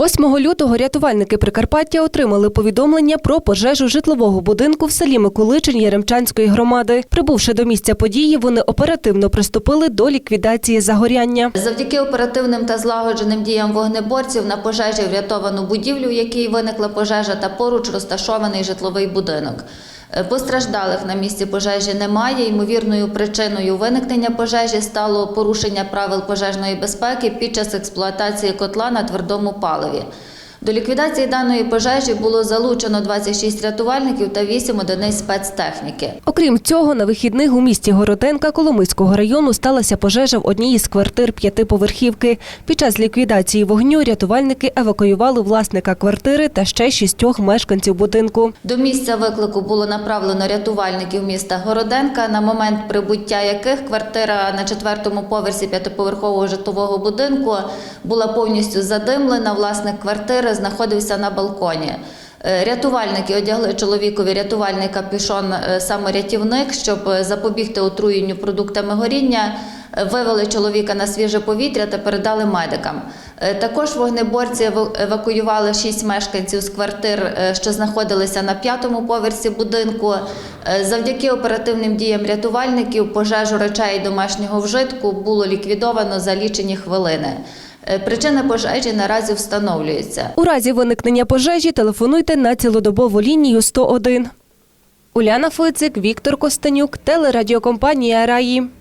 8 лютого рятувальники Прикарпаття отримали повідомлення про пожежу житлового будинку в селі Миколичин Яремчанської громади. Прибувши до місця події, вони оперативно приступили до ліквідації загоряння. Завдяки оперативним та злагодженим діям вогнеборців на пожежі врятовано будівлю, в якій виникла пожежа, та поруч розташований житловий будинок. Е, Постраждалих на місці пожежі немає. Ймовірною причиною виникнення пожежі стало порушення правил пожежної безпеки під час експлуатації котла на твердому паливі. До ліквідації даної пожежі було залучено 26 рятувальників та 8 одиниць спецтехніки. Окрім цього, на вихідних у місті Городенка Коломийського району сталася пожежа в одній із квартир п'ятиповерхівки. Під час ліквідації вогню рятувальники евакуювали власника квартири та ще шістьох мешканців будинку. До місця виклику було направлено рятувальників міста Городенка, на момент прибуття яких квартира на четвертому поверсі п'ятиповерхового житлового будинку була повністю задимлена. Власник квартири знаходився на балконі. Е, Рятувальники одягли чоловікові рятувальний капюшон е, саморятівник, щоб е, запобігти отруєнню продуктами горіння. Вивели чоловіка на свіже повітря та передали медикам. Також вогнеборці евакуювали шість мешканців з квартир, що знаходилися на п'ятому поверсі будинку. Завдяки оперативним діям рятувальників пожежу речей домашнього вжитку було ліквідовано за лічені хвилини. Е, Причина пожежі наразі встановлюється. У разі виникнення пожежі телефонуйте на цілодобову лінію 101. Уляна Фицик, Віктор Костенюк, телерадіокомпанія Раї.